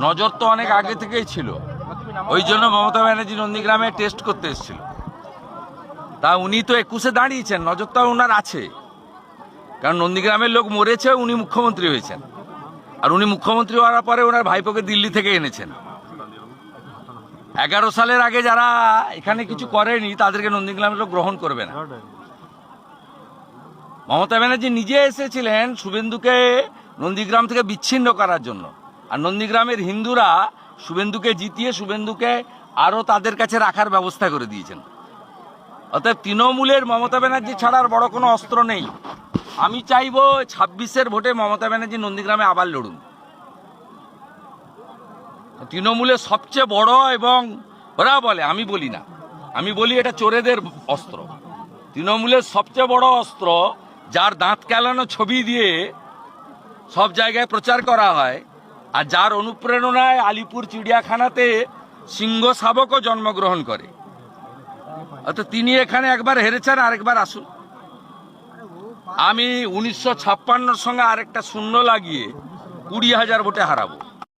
নজর তো অনেক আগে থেকেই ছিল। ওই জন্য মমতা ব্যানার্জি নন্দীগ্রামে টেস্ট করতে এসেছিল। তা উনি তো একুশে দাঁড়িয়েছেন, নজর তো ওনার আছে। কারণ নন্দীগ্রামের লোক মরেছে, উনি মুখ্যমন্ত্রী হয়েছেন। আর উনি মুখ্যমন্ত্রী হওয়ার পরে ওনার ভাইপোকে দিল্লি থেকে এনেছেন। এগারো সালের আগে যারা এখানে কিছু করেনি, তাদেরকে নন্দীগ্রামের লোক গ্রহণ করবে না। মমতা ব্যানার্জি নিজে এসেছিলেন শুভেন্দুকে নন্দীগ্রাম থেকে বিচ্ছিন্ন করার জন্য। আর নন্দীগ্রামের হিন্দুরা শুভেন্দুকে জিতিয়ে শুভেন্দুকে আরও তাদের কাছে রাখার ব্যবস্থা করে দিয়েছেন। অর্থাৎ তৃণমূলের মমতা ব্যানার্জি ছাড়ার বড় কোনো অস্ত্র নেই। আমি চাইব ছাব্বিশের ভোটে মমতা ব্যানার্জি নন্দীগ্রামে আবার লড়ুন। তৃণমূলের সবচেয়ে বড় এবং ওরা বলে, আমি বলি না। আমি বলি এটা চোরেদের অস্ত্র। তৃণমূলের সবচেয়ে বড় অস্ত্র, যার দাঁত কেলানো ছবি দিয়ে সব জায়গায় প্রচার করা হয় আর যার অনুপ্রেরণায় আলিপুর চিড়িয়াখানাতে সিংহ শাবকও জন্মগ্রহণ করে। অর্থাৎ তিনি এখানে একবার হেরেছেন, আরেকবার আসুন। আমি উনিশশো ছাপ্পান্নর সঙ্গে আরেকটা শূন্য লাগিয়ে কুড়ি হাজার ভোটে হারাবো।